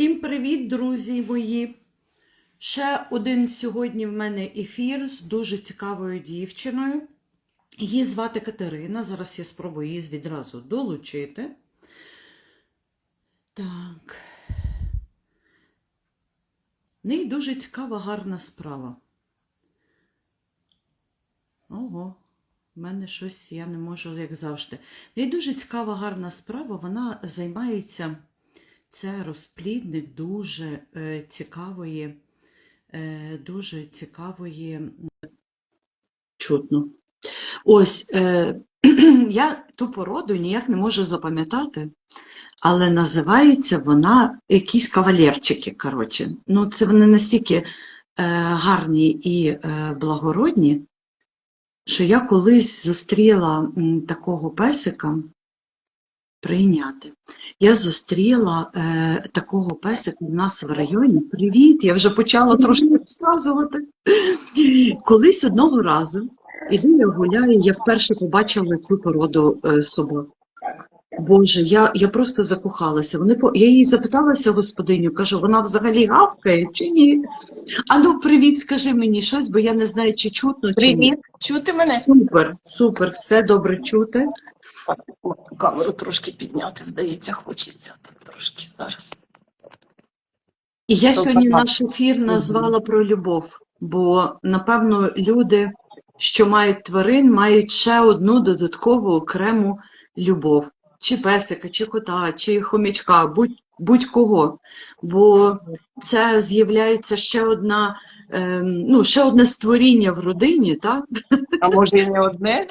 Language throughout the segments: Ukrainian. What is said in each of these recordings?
Всім привіт, друзі мої! Ще один сьогодні в мене ефір з дуже цікавою дівчиною. Її звати Катерина. Зараз я спробую її відразу долучити. Так. В неї дуже цікава, гарна справа. Ого, в мене щось я не можу, як завжди. В неї дуже цікава, гарна справа. Вона займається. Це розплідник дуже е, цікавої, е, дуже цікавої. Чутно. Ось е, я ту породу ніяк не можу запам'ятати, але називається вона якісь кавалерчики. Коротше. Ну, це вони настільки е, гарні і е, благородні, що я колись зустріла такого песика прийняти. Я зустріла е, такого песика у нас в районі. Привіт! Я вже почала трошки розказувати. Колись одного разу, іду я гуляю, я вперше побачила цю породу е, собак. Боже, я, я просто закохалася. Вони. Я їй запиталася господиню, кажу, вона взагалі гавкає чи ні? Ану, привіт, скажи мені щось, бо я не знаю, чи чутно, чи ні. Привіт, чути мене? Супер, супер, все добре чути. Камеру трошки підняти, здається, хочеться так трошки зараз. І я сьогодні наш ефір назвала про любов, бо напевно люди, що мають тварин, мають ще одну додаткову окрему любов. Чи песика, чи кота, чи хомячка, будь, будь-кого. Бо це з'являється ще одна, ну, ще одне створіння в родині, так? А може і не одне?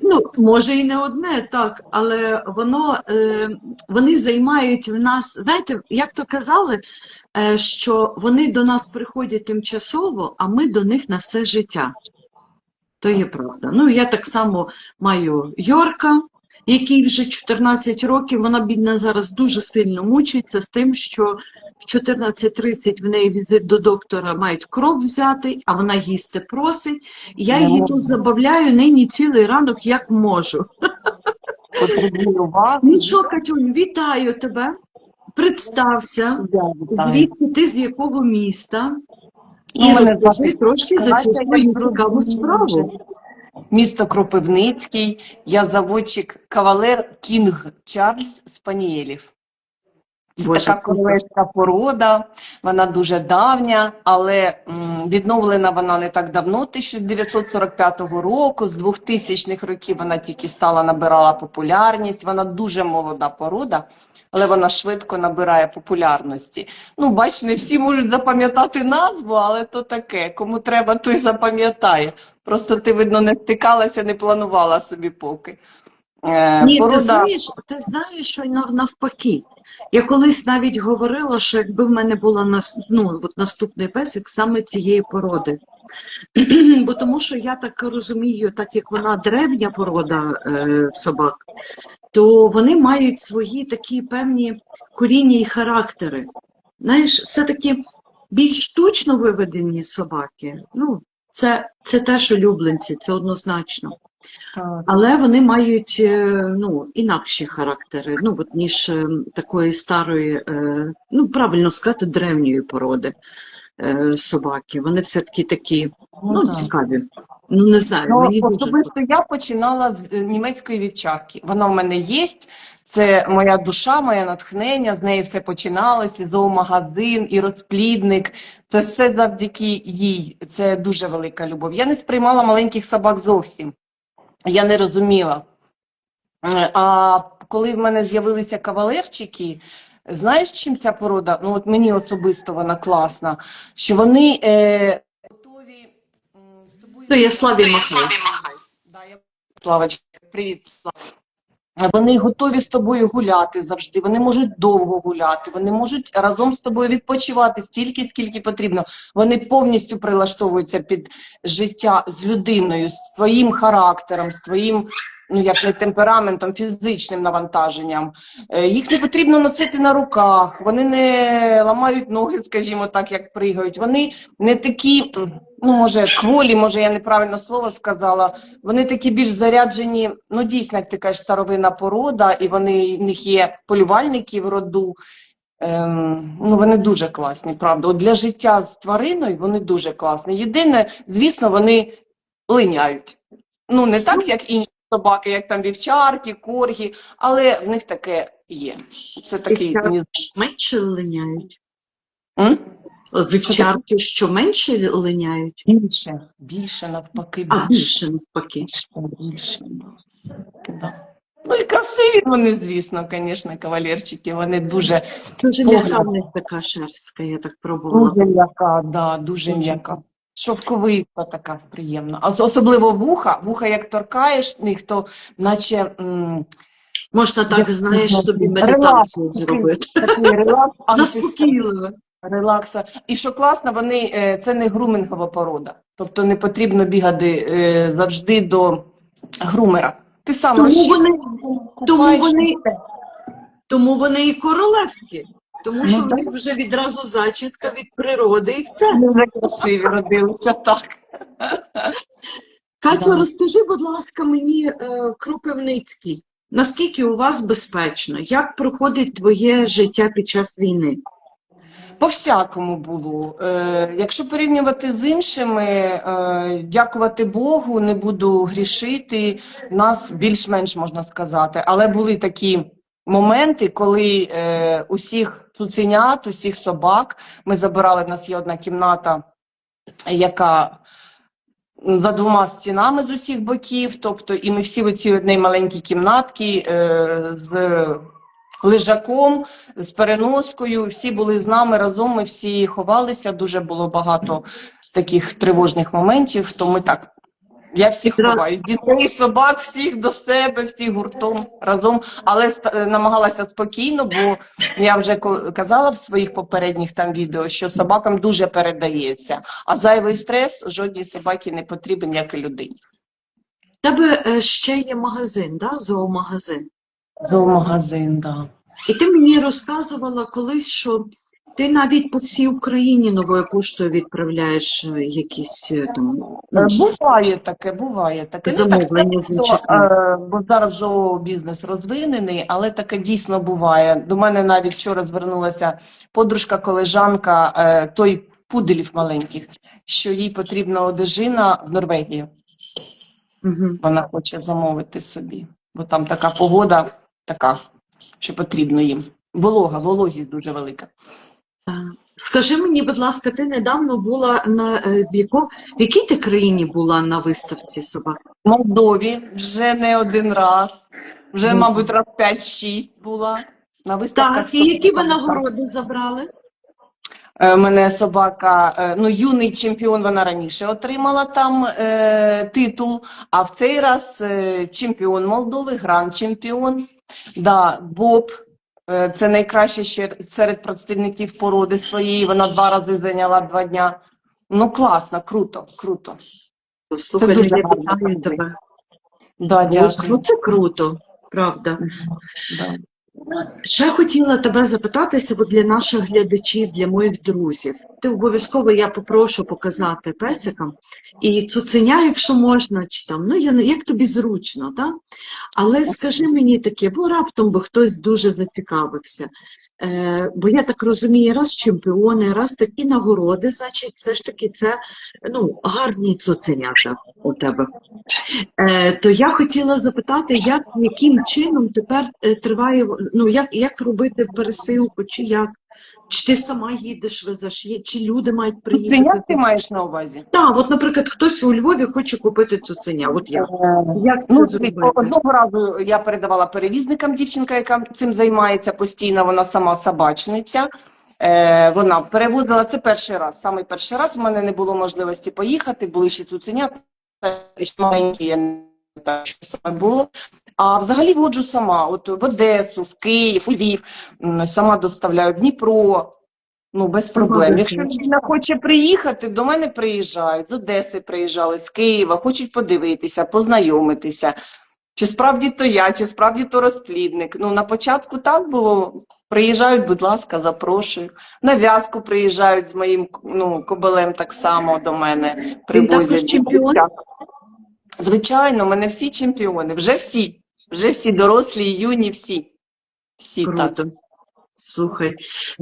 Ну, може і не одне, так, але воно, е, вони займають в нас, знаєте, як то казали, е, що вони до нас приходять тимчасово, а ми до них на все життя. То є правда. Ну, я так само маю Йорка, який вже 14 років, вона, бідна, зараз дуже сильно мучиться з тим, що в 14.30 в неї візит до доктора мають кров взяти, а вона їсти просить. Я її тут забавляю нині цілий ранок, як можу. Ну що, Катюнь, вітаю тебе. Представся, звідки ти з якого міста? Ну, І мене розкажи трошки за цю свою цікаву справу. Місто Кропивницький, я заводчик кавалер Кінг Чарльз Спанієлів. Це Боже, така королевська порода, вона дуже давня, але відновлена вона не так давно, 1945 року, з 2000-х років вона тільки стала набирала популярність. Вона дуже молода порода, але вона швидко набирає популярності. Ну, бач, не всі можуть запам'ятати назву, але то таке. Кому треба, той запам'ятає. Просто ти, видно, не стикалася, не планувала собі поки. Е, Ні, ти знаєш, ти знаєш, що навпаки. Я колись навіть говорила, що якби в мене була ну, от наступний песик саме цієї породи. Бо тому що я так розумію, так як вона древня порода е, собак, то вони мають свої такі певні коріння і характери. Знаєш, все-таки більш штучно виведені собаки, ну, це, це теж улюбленці, це однозначно. Але вони мають е, ну, інакші характери, ну, от, ніж е, такої старої, е, ну, правильно сказати, древньої породи собаки. Вони все-таки такі, ну, так. цікаві. Ну, не знаю, Ну, мені дуже особисто я починала з німецької вівчарки. Вона в мене є. Це моя душа, моє натхнення, з неї все починалося, і зоомагазин, і розплідник. Це все завдяки їй. Це дуже велика любов. Я не сприймала маленьких собак зовсім. Я не розуміла. Е, А коли в мене з'явилися кавалерчики, знаєш, чим ця порода? Ну, от мені особисто вона класна, що вони е, готові з тобою. То я Славі махаю. Да, я... Славочка, привіт, Слава. Вони готові з тобою гуляти завжди, вони можуть довго гуляти, вони можуть разом з тобою відпочивати стільки, скільки потрібно. Вони повністю прилаштовуються під життя з людиною, з твоїм характером, з твоїм ну, як не темпераментом, фізичним навантаженням. Е, Їх не потрібно носити на руках, вони не ламають ноги, скажімо так, як пригають. Вони не такі, ну може, кволі, може, я неправильно слово сказала. Вони такі більш заряджені, ну дійсно, як ти кажеш, старовинна порода, і вони в них є полювальники в роду. Ем, ну, вони дуже класні, правда. От для життя з твариною вони дуже класні. Єдине, звісно, вони линяють. Ну, не так, як інші собаки, як там вівчарки, коргі, але в них таке є. Це такий Вівчарки. Менше линяють. М? Вівчарки, що менше линяють, більше, більше навпаки, а більше. більше навпаки. Більше, більше. Да. Ну і красиві вони, звісно, звісно, кавалерчики. Вони дуже, Дуже Погляд. м'яка в них така шерстка, я так пробувала. дуже м'яка, да, дуже м'яка. Шовковиста така приємна. Особливо вуха, вуха як торкаєш них, то наче м, Можна так, Як знаєш, собі медитацію Релакс, зробити. такий релакс. Заспокійливо. Релакса. І що класно, вони е, це не грумингова порода. Тобто не потрібно бігати е, завжди до грумера. Ти сам Тому вони- купаєш, вони- Тому вони і королевські. Тому Ну, що в так. них вже відразу зачіска від природи і все. Вони вже красиві родилися, так. Катю, Да. розкажи, будь ласка, мені е, Кропивницький. Наскільки у вас безпечно? Як проходить твоє життя під час війни? По-всякому було. Е, якщо порівнювати з іншими, е, дякувати Богу, не буду грішити, нас більш-менш можна сказати. Але були такі моменти, коли е, усіх цуценят, усіх собак ми забирали, в нас є одна кімната, яка за двома стінами з усіх боків, тобто, і ми всі в цій одній маленькій кімнатці е, з лежаком, з переноскою, всі були з нами разом, ми всі ховалися, дуже було багато таких тривожних моментів, то ми так. Я всіх ховаю, дітей, собак, всіх до себе, всіх гуртом разом, але намагалася спокійно, бо я вже казала в своїх попередніх там відео, що собакам дуже передається, а зайвий стрес жодній собаці не потрібен, як і людині. Тебе е, ще є магазин, да? зоомагазин. Зоомагазин, да. І ти мені розказувала колись, що ти навіть по всій Україні новою поштою відправляєш е, якісь е, там ну, Е, Буває таке, буває таке. Ну, так замовлення міст. е, бо зараз зообізнес розвинений, але таке дійсно буває. До мене навіть вчора звернулася подружка, колежанка той пуделів маленьких, що їй потрібна одежина в Норвегію. Мгм. Вона хоче замовити собі, бо там така погода, така, що потрібно їм. Волога, вологість дуже велика. Скажи мені, будь ласка, ти недавно була на е, в, якій ти країні була на виставці собак? В Молдові вже не один раз, вже, мабуть, раз 5-6 була. На виставках Так, і які ви нагороди забрали? Е, Мене собака, е, ну юний чемпіон, вона раніше отримала там е, титул, а в цей раз е, чемпіон Молдови, гранд-чемпіон. Да, Боб, це найкраще ще серед представників породи своєї. Вона два рази зайняла два дня. Ну класно, круто, круто. Слухай, я вітаю тебе. Да, Ну, це круто, правда. Да. Ще хотіла тебе запитатися от для наших глядачів, для моїх друзів. Ти обов'язково я попрошу показати песикам і цуценя, якщо можна, чи там, ну я як тобі зручно, так? Але скажи мені таке, бо раптом би хтось дуже зацікавився. Е, бо я так розумію, раз чемпіони, раз такі нагороди, значить, все ж таки це ну, гарні цуценята у тебе. Е, то я хотіла запитати, як, яким чином тепер е, триває, ну, як, як робити пересилку, чи як? Чи ти сама їдеш, везеш, є- чи люди мають приїхати? Цуценят ти маєш на увазі? Так, от, наприклад, хтось у Львові хоче купити цуценя, от як? Е, Як це Ну, зробити? одного разу я передавала перевізникам дівчинка, яка цим займається постійно, вона сама собачниця. Е, вона перевозила це перший раз. Саме перший раз у мене не було можливості поїхати, були ще цуценята, ще маленькі, я не пам'ятаю, що саме було. А взагалі воджу сама, от в Одесу, в Київ, у Львів, сама доставляю в Дніпро. Ну, без проблем. Якщо людина хоче приїхати, до мене приїжджають, з Одеси приїжджали, з Києва, хочуть подивитися, познайомитися. Чи справді то я, чи справді то розплідник. Ну, на початку так було. Приїжджають, будь ласка, запрошую. На в'язку приїжджають з моїм ну, кобелем так само до мене. Привозять. також чемпіон? Звичайно, мене всі чемпіони. Вже всі. Вже всі дорослі, юні, всі. Всі. Круто. Слухай,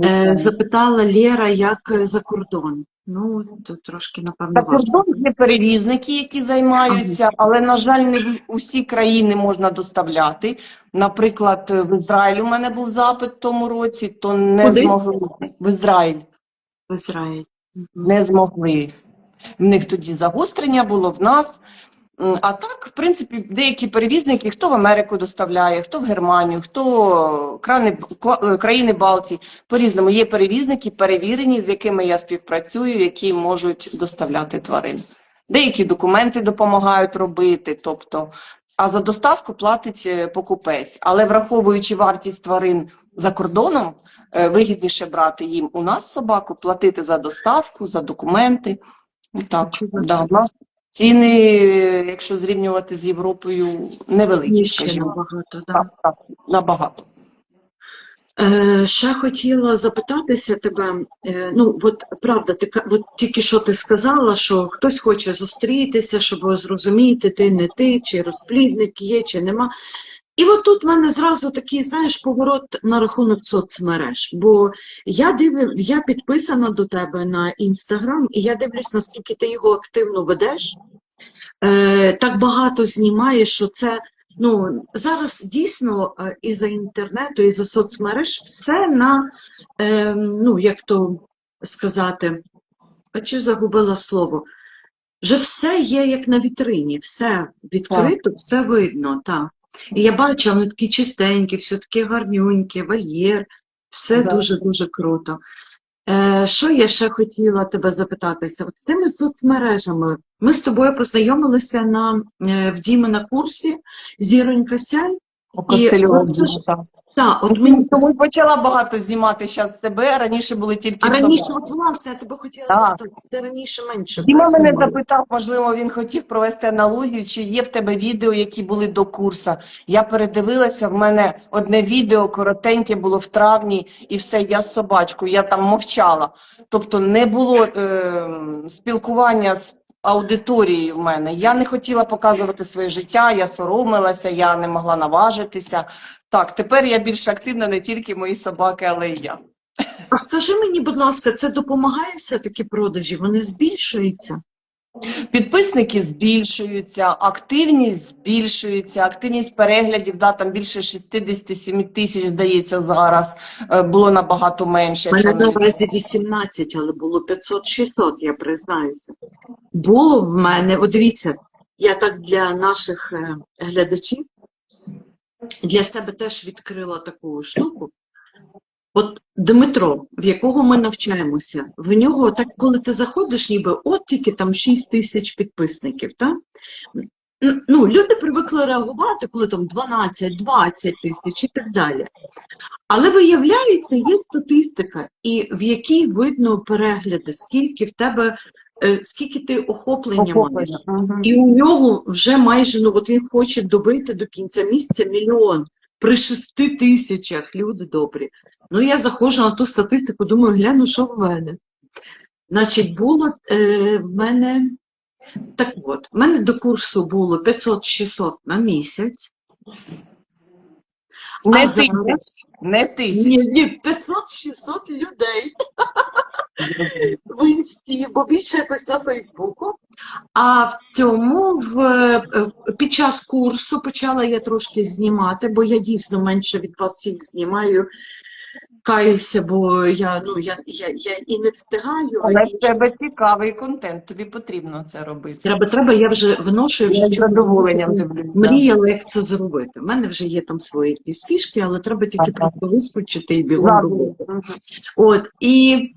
е, запитала Лєра, як е, за кордон. Ну, тут трошки, напевно, За кордон є перевізники, які займаються, але, на жаль, не в усі країни можна доставляти. Наприклад, в Ізраїль у мене був запит в тому році, то не Куди? змогли. В Ізраїль В Ізраїль. Не змогли. В них тоді загострення було, в нас. А так, в принципі, деякі перевізники, хто в Америку доставляє, хто в Германію, хто крани, кла- е, країни Балтії, по-різному. Є перевізники, перевірені, з якими я співпрацюю, які можуть доставляти тварин. Деякі документи допомагають робити, тобто, а за доставку платить е, покупець. Але враховуючи вартість тварин за кордоном, е, вигідніше брати їм у нас собаку, платити за доставку, за документи. Ну, Так, да, у нас ціни, якщо зрівнювати з Європою, невеликі, скажімо. набагато, да. Так, так, набагато. Е, ще хотіла запитатися тебе. Е, ну, от правда, ти от тільки що ти сказала, що хтось хоче зустрітися, щоб зрозуміти, ти не ти, чи розплідник є, чи нема. І от тут в мене зразу такий, знаєш, поворот на рахунок соцмереж. Бо я дивлю, я підписана до тебе на інстаграм, і я дивлюсь, наскільки ти його активно ведеш. Е, так багато знімаєш, що це ну, зараз дійсно е, із-за інтернету, із-за соцмереж все на, е, ну, як то сказати, а чи загубила слово? Вже все є як на вітрині, все відкрито, все видно, так. І я бачу, вони такі чистенькі, все таке гарнюнькі, вольєр, все Да. дуже-дуже круто. Е, що я ще хотіла тебе запитатися? От з цими соцмережами ми з тобою познайомилися на, е, в Діми на курсі Зіронька Сяй. У ж- так. Так, от мені Тому почала багато знімати зараз себе, раніше були тільки а раніше, собаки. от власне, я тебе хотіла Так. запитати, ти раніше менше Діма мене запитав, можливо, він хотів провести аналогію, чи є в тебе відео, які були до курсу. Я передивилася, в мене одне відео коротеньке було в травні, і все, я з собачкою, я там мовчала. Тобто не було е, спілкування з аудиторією в мене. Я не хотіла показувати своє життя, я соромилася, я не могла наважитися. Так, тепер я більш активна не тільки мої собаки, але й я. А скажи мені, будь ласка, це допомагає все-таки продажі? Вони збільшуються? Підписники збільшуються, активність збільшується, активність переглядів, да, там більше 67 тисяч, здається, зараз е, було набагато менше. У мене не- наразі 18, але було 500-600, я признаюся. Було в мене, от дивіться, я так для наших е, глядачів, для себе теж відкрила таку штуку. От Дмитро, в якого ми навчаємося, в нього так, коли ти заходиш, ніби от тільки там 6 тисяч підписників, так? Ну, люди привикли реагувати, коли там 12, 20 тисяч і так далі. Але виявляється, є статистика, і в якій видно перегляди, скільки в тебе, е, скільки ти охоплення маєш. Мгм. І у нього вже майже, ну от він хоче добити до кінця місяця мільйон. При шести тисячах, люди добрі. Ну, я заходжу на ту статистику, думаю, гляну, що в мене. Значить, було е, в мене, так от, в мене до курсу було 500-600 на місяць. Не а тисяч, зараз- не тисяч. Ні, ні, 500-600 людей в інсті, бо більше якось на Фейсбуку. А в цьому в, е, під час курсу почала я трошки знімати, бо я дійсно менше від вас всіх знімаю. Каюся, бо я, ну, я, я, я і не встигаю, Але в тебе цікавий контент, тобі потрібно це робити. треба, треба, я вже вношу, я вже з задоволенням дивлюся. мріяла, як це зробити. У мене вже є там свої якісь фішки, але треба тільки просто вискочити і робити. От, і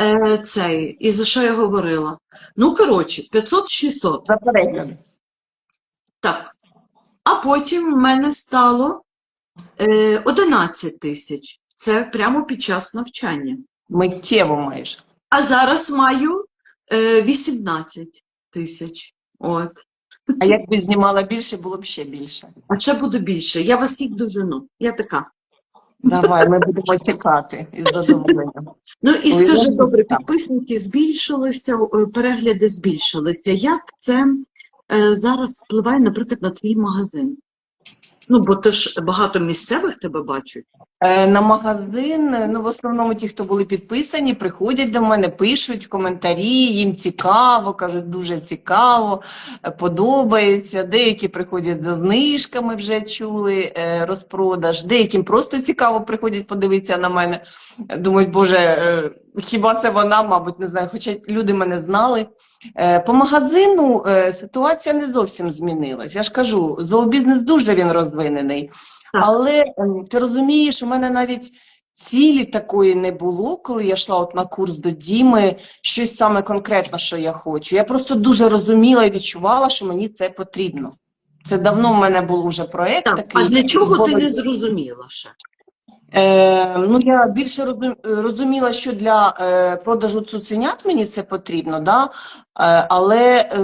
е, цей, і за що я говорила? Ну, коротше, 500-600. За перегляд. Так. А потім в мене стало е, 11 тисяч. Це прямо під час навчання. Миттєво майже. А зараз маю е, 18 тисяч. От. А якби знімала більше, було б ще більше. А ще буде більше. Я вас всіх дожену. Я така. Давай, ми будемо чекати із задоволенням. Ну і скажи, ну, добре, підписники збільшилися, е, перегляди збільшилися. Як це зараз впливає, наприклад, на твій магазин? Ну, бо ти ж багато місцевих тебе бачать. Е, На магазин, е, ну в основному ті, хто були підписані, приходять до мене, пишуть коментарі, їм цікаво, кажуть, дуже цікаво, е, подобається. Деякі приходять за знижками, вже чули е, розпродаж, деяким просто цікаво приходять подивитися на мене. Думають, боже, е, хіба це вона, мабуть, не знаю, хоча люди мене знали. Е, По магазину е, ситуація не зовсім змінилась. Я ж кажу, зообізнес дуже він розвинений. Так. Але ти розумієш, у мене навіть цілі такої не було, коли я йшла от на курс до Діми, щось саме конкретно, що я хочу. Я просто дуже розуміла і відчувала, що мені це потрібно. Це давно в мене був вже проєкт Так, такий. а для чого ти не зрозуміла ще? Е, ну, я більше розуміла, що для е, продажу цуценят мені це потрібно, да? е, але е,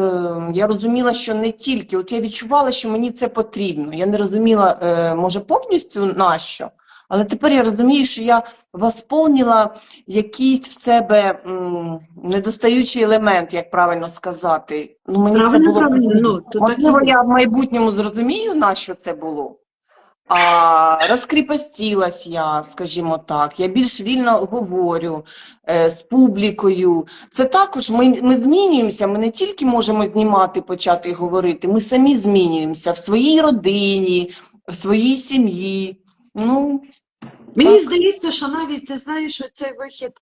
я розуміла, що не тільки. От я відчувала, що мені це потрібно. Я не розуміла, е, може, повністю на що, але тепер я розумію, що я восполнила якийсь в себе м, недостаючий елемент, як правильно сказати. Ну, мені це було правильно. Ну, то так Можливо, є. я в майбутньому зрозумію, на що це було. А розкріпостілась я, скажімо так, я більш вільно говорю е, з публікою. Це також ми, ми змінюємося, ми не тільки можемо знімати, почати говорити, ми самі змінюємося в своїй родині, в своїй сім'ї. Ну, Мені Так. здається, що навіть ти знаєш, що цей вихід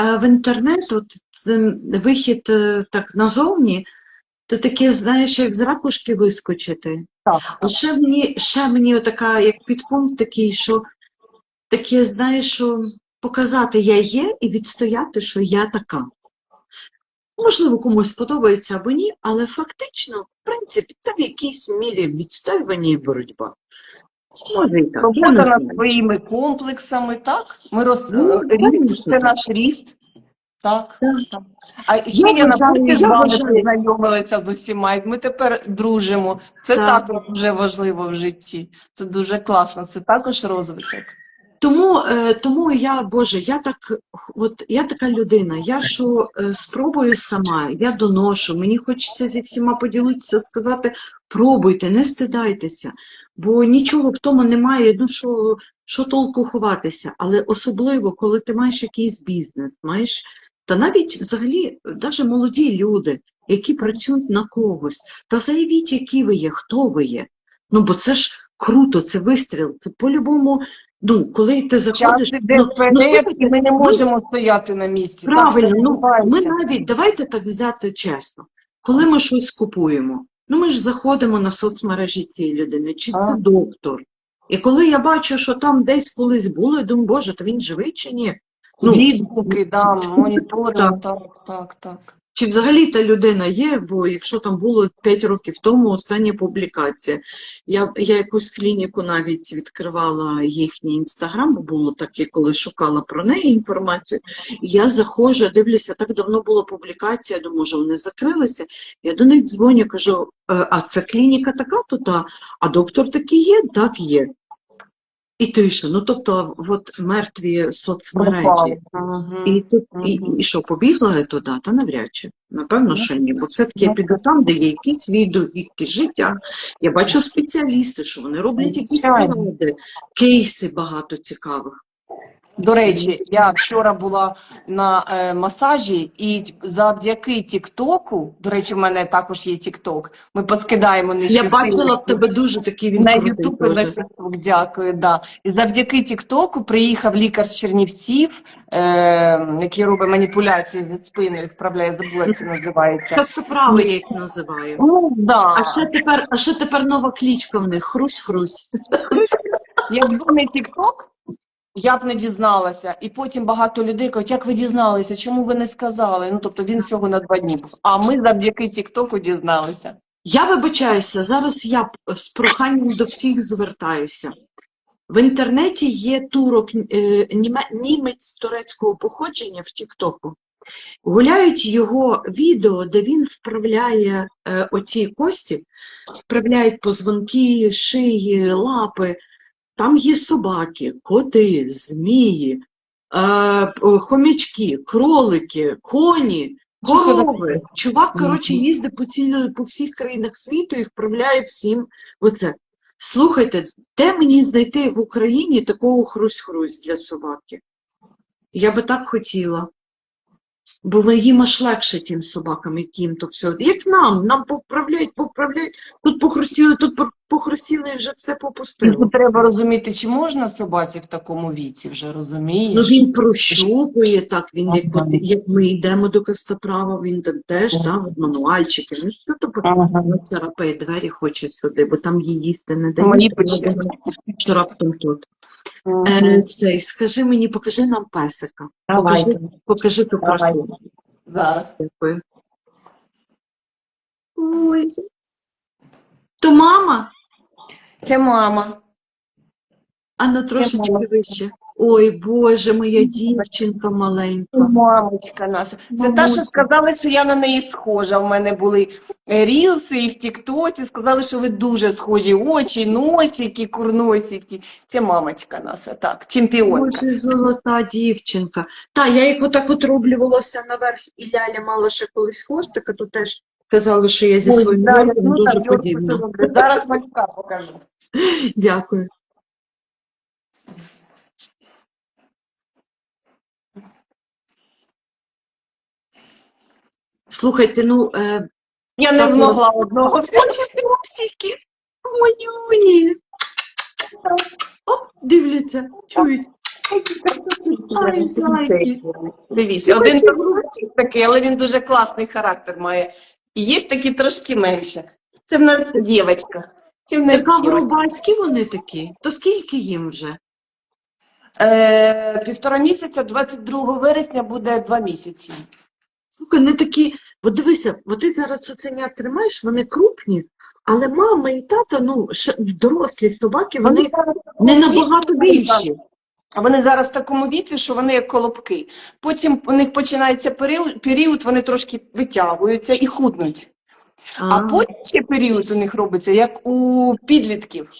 е, в інтернет, от вихід е, так назовні, то таке, знаєш, як з ракушки вискочити. так. А ще мені, ще мені отака, як підпункт такий, що таке, знаєш, що показати я є і відстояти, що я така. Можливо, комусь сподобається або ні, але фактично, в принципі, це в якійсь мірі відстоювання і боротьба. Може і так, Робота над своїми комплексами, так? Ми роз... Ну, е, ріст, це наш ріст. Так. Так. А ще Я я, на з вами познайомилася з усіма, і ми тепер дружимо. Це Так. також дуже важливо в житті. Це дуже класно, це також розвиток. Тому, е, тому я, Боже, я так, от я така людина, я що е, спробую сама, я доношу, мені хочеться зі всіма поділитися, сказати, пробуйте, не стидайтеся, бо нічого в тому немає, ну що, що толку ховатися, але особливо, коли ти маєш якийсь бізнес, маєш, та навіть взагалі, навіть молоді люди, які працюють на когось, та заявіть, які ви є, хто ви є. Ну, бо це ж круто, це вистріл, це по-любому. Ну, коли ти заходиш, іде ну, ну, слухайте, ми не ви- можемо стояти на місці. Правильно, ну ми навіть давайте так взяти чесно. Коли ми щось купуємо, ну ми ж заходимо на соцмережі цієї людини, чи це А. доктор. І коли я бачу, що там десь колись було, я думаю, боже, то він живий чи ні? Ну, Відгуки, да, моніторинг, Так. так, так, так. Чи взагалі та людина є, бо якщо там було 5 років тому остання публікація. Я, я якусь клініку навіть відкривала їхній інстаграм, бо було таке, коли шукала про неї інформацію. Я заходжу, дивлюся, так давно була публікація, думаю, може вони закрилися. Я до них дзвоню, кажу, «Е, а це клініка така то та, а доктор такий є? Так є. І тиша. Ну тобто, от мертві соцмережі. І, ти, і, і що, побігла туди? Та навряд чи. Напевно, що ні. Бо все-таки я Ну, піду там, де є якісь відгуки, життя. Я бачу спеціалісти, що вони роблять якісь поради, кейси багато цікавих. До речі, я вчора була на е, масажі, і завдяки Тіктоку, до речі, в мене також є Тікток. Ми поскидаємо нижче Я бачила в тебе дуже такий він на. Ютуб і на. Тікток. Дякую. Да. І завдяки Тіктоку приїхав лікар з Чернівців, е, який робить маніпуляції зі спиною, вправляє, забула, як це називається. Костоправи я їх називаю. Ну, да. А ще тепер, а ще тепер нова клічка в них Хрусь-Хрусь. Якби не Тікток, я б не дізналася. І потім багато людей кажуть, як ви дізналися, чому ви не сказали? Ну, тобто він всього на два дні був. А ми завдяки Тіктоку дізналися. Я вибачаюся, зараз я з проханням до всіх звертаюся. В інтернеті є турок е, німець турецького походження в Тіктоку. Гуляють його відео, де він вправляє е, оці кості, вправляють позвонки, шиї, лапи. Там є собаки, коти, змії, е, хомячки, кролики, коні, корови. Чувак, коротше, їздить по, цілі, по всіх країнах світу і вправляє всім оце. Слухайте, де мені знайти в Україні такого хрусь-хрусь для собаки? Я би так хотіла. Бо їм аж легше тим собакам, яким то все. Як нам, нам поправляють, поправляють. Тут похрустіли, тут похрустіли і вже все попустило. Ну, треба розуміти, чи можна собаці в такому віці вже розумієш? Ну він прощупує так, він як, Ага. от, як ми йдемо до костоправа, він там теж Ага. так, в мануальчики. Ну що то Ага. царапає двері, хоче сюди, бо там їй їсти не дають. Що раптом тут. Мгм. Е, цей, скажи мені, покажи нам песика. Давайте. Покажи, покажи ту красу. Зараз. Дякую. Ой. То мама, Це мама. а на трошечки мама. вище. Ой, Боже, моя дівчинка маленька. Мамочка наша. Це та, що сказали, що я на неї схожа. У мене були рілси і в Тіктоці. Сказали, що ви дуже схожі. Очі, носики, курносики. Це мамочка наша, так, чемпіонка. Боже, золота дівчинка. Та, я як отак от роблю волосся наверх, і Ляля мала ще колись хвостика, то теж казали, що я зі Ой, своїм да, Йорком ну, дуже так, подібна. Зараз малюка покажу. Дякую. Слухайте, ну, е, Я не Так, змогла одного. Очі пупсики, манюні. Оп, дивляться, чують. Ай, зайки. Дивіться, один такий, але він дуже класний характер має. І є такі трошки менше. Це в нас дівчинка. Це в нас вони такі. То скільки їм вже? Е, півтора місяця, 22 вересня буде два місяці. Слухай, не такі. От дивися, от ти зараз цуценят тримаєш, вони крупні, але мама і тата, ну, ще дорослі собаки, вони не набагато більші. А вони зараз в такому віці, що вони як колобки. Потім у них починається період, вони трошки витягуються і худнуть. А потім ще період у них робиться, як у підлітків.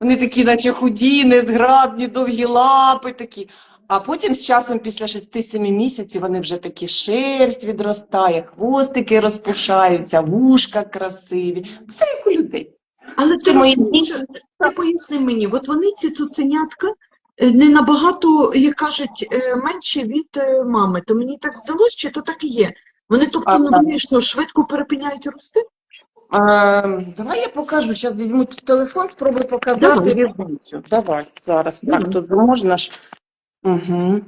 Вони такі, наче худі, незграбні, довгі лапи такі. А потім з часом, після 6-7 місяців, вони вже такі шерсть відростає, хвостики розпушаються, вушка красиві. Все як у людей. Але ти, Це мої ти поясни мені, от вони ці цуценятка не набагато, як кажуть, е, менше від е, мами. То мені так здалося, чи то так і є. Вони, тобто, А, що, швидко перепиняють рости? Е, давай я покажу. Зараз візьму телефон, спробую показати різницю. Давай, зараз. Так, тут можна ж. Угу.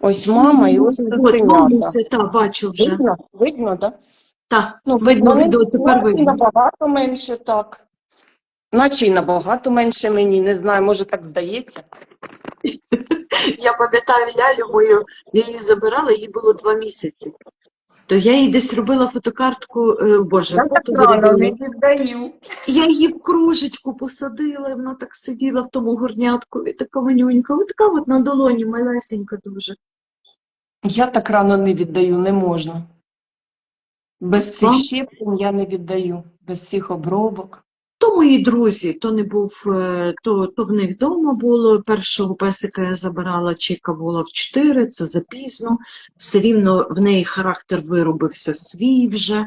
Ось мама і ось От, цуценята. мамуся, та, бачу вже. Видно? Видно, так? Так, Ну, видно, видно, тепер видно. набагато менше, так. Наче й набагато менше мені, не знаю, може так здається. Я пам'ятаю лялю мою, я її забирала, їй було два місяці. То я їй десь робила фотокартку, е, боже, Я так фото рано не віддаю. Я її в кружечку посадила, і вона так сиділа в тому горнятку, і така манюнька, от така от на долоні, малесенька дуже. Я так рано не віддаю, не можна. Без Вам? щеплень я не віддаю, без цих обробок. То мої друзі, то не був, е, то, то в них вдома було. Першого песика я забирала, Чіка була в 4, це запізно. Все рівно в неї характер виробився свій вже.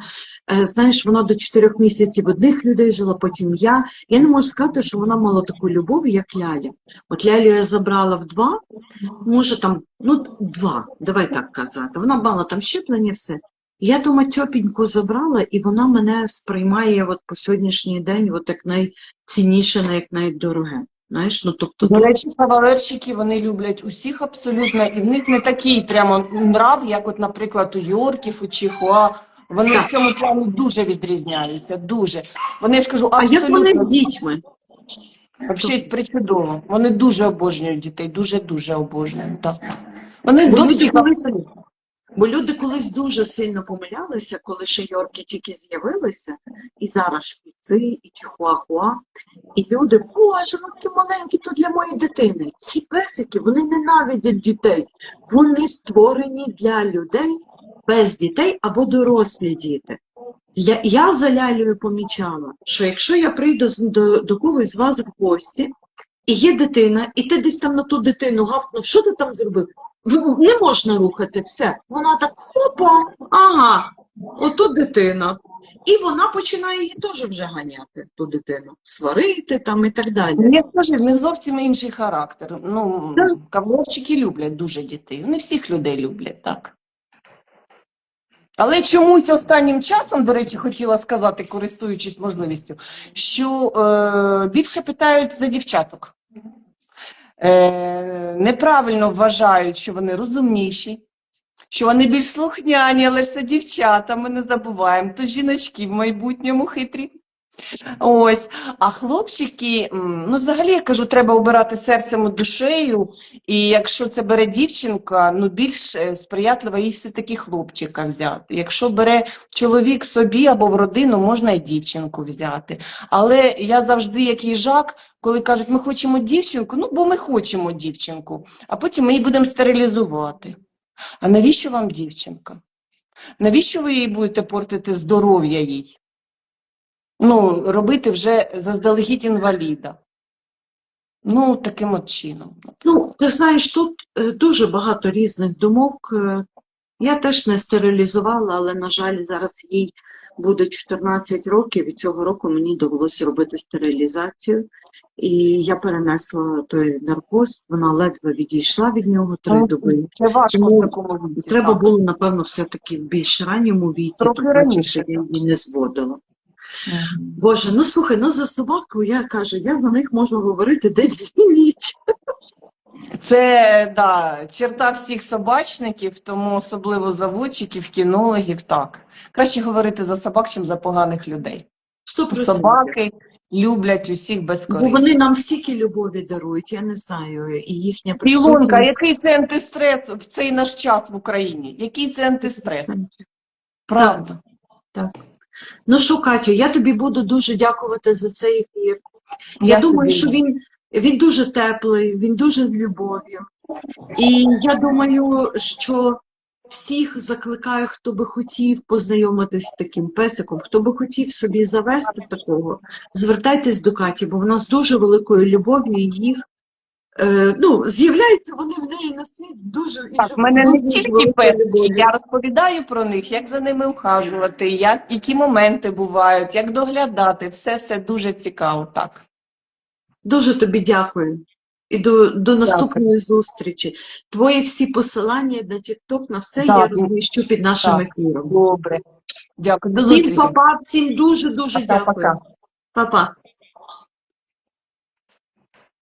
Е, Знаєш, вона до 4 місяців одних людей жила, потім я. Я не можу сказати, що вона мала таку любов, як Ляля. От Лялю я забрала в два, може там, ну, два, давай так казати. Вона мала там щеплення, все. Я ту матьопіньку забрала, і вона мене сприймає от по сьогоднішній день от як найцінніше, як найдороге. Знаєш, ну тобто До речі, кавалерчики вони люблять усіх абсолютно, і в них не такий прямо нрав, як, от, наприклад, у Йорків, у Чихуа. Вони Так. в цьому плані дуже відрізняються, дуже. Вони я ж кажу, а як вони з дітьми? Взагалі причудово. Вони дуже обожнюють дітей, дуже-дуже обожнюють. Так. Вони до всіх абсолютно. Бо люди колись дуже сильно помилялися, коли ще Йорки тільки з'явилися, і зараз шпіци, і чихуахуа, і люди, боже, ну такі маленькі, то для моєї дитини. Ці песики, вони ненавидять дітей. Вони створені для людей без дітей або дорослі діти. Я, я за лялею помічала, що якщо я прийду до, до когось з вас в гості, і є дитина, і ти десь там на ту дитину гавкнув, що ти там зробив? В- Не можна рухати все. Вона так хопа, ага, ото дитина. І вона починає її теж вже ганяти, ту дитину, сварити там і так далі. Ну, Я скажу, в них зовсім інший характер. Ну, кавловчики люблять дуже дітей. Вони всіх людей люблять, так. Але чомусь останнім часом, до речі, хотіла сказати, користуючись можливістю, що е, більше питають за дівчаток. Е, неправильно вважають, що вони розумніші, що вони більш слухняні, але ж це дівчата, ми не забуваємо. То жіночки в майбутньому хитрі. Ось, а хлопчики, ну взагалі я кажу, треба обирати серцем і душею. І якщо це бере дівчинка, ну більш е, сприятливо їй все-таки хлопчика взяти. Якщо бере чоловік собі або в родину, можна і дівчинку взяти. Але я завжди, як їжак, коли кажуть, ми хочемо дівчинку, ну бо ми хочемо дівчинку, а потім ми її будемо стерилізувати. А навіщо вам дівчинка? Навіщо ви їй будете портити здоров'я їй? Ну, робити вже заздалегідь інваліда. Ну, таким от чином. Ну, ти знаєш, тут е, дуже багато різних думок. Е, Я теж не стерилізувала, але, на жаль, зараз їй буде 14 років, і цього року мені довелося робити стерилізацію. І я перенесла той наркоз, вона ледве відійшла від нього три Ну, доби. Це важко Тому в такому. Треба було, напевно, все-таки в більш ранньому віці, тому що я її не зводила. Боже, ну слухай, ну за собаку я кажу, я за них можу говорити день і ніч. Це да, черта всіх собачників, тому особливо заводчиків, кінологів, так. Краще говорити за собак, чим за поганих людей. Сто процентів. Собаки люблять усіх Бо вони нам стільки любові дарують, я не знаю, і їхня Ілонка, який це антистрес в цей наш час в Україні? Який це антистрес? Правда. Так. Ну що, Катю, я тобі буду дуже дякувати за цей ефір. Я, Я думаю, тобі. що він, він дуже теплий, він дуже з любов'ю. І я думаю, що всіх закликаю, хто би хотів познайомитись з таким песиком, хто би хотів собі завести такого, звертайтесь до Каті, бо вона з дуже великою любов'ю їх. Е, ну, з'являються вони в неї на світ дуже Так, в мене не стільки великою я розповідаю про них, як за ними ухажувати, як, які моменти бувають, як доглядати. Все, все дуже цікаво, так. Дуже тобі дякую. І до, до наступної зустрічі. Твої всі посилання на TikTok, на все я розміщу під нашим Так. ефіром. Добре. Дякую. До Всім зустрічі. папа, всім дуже-дуже дякую. Па-па.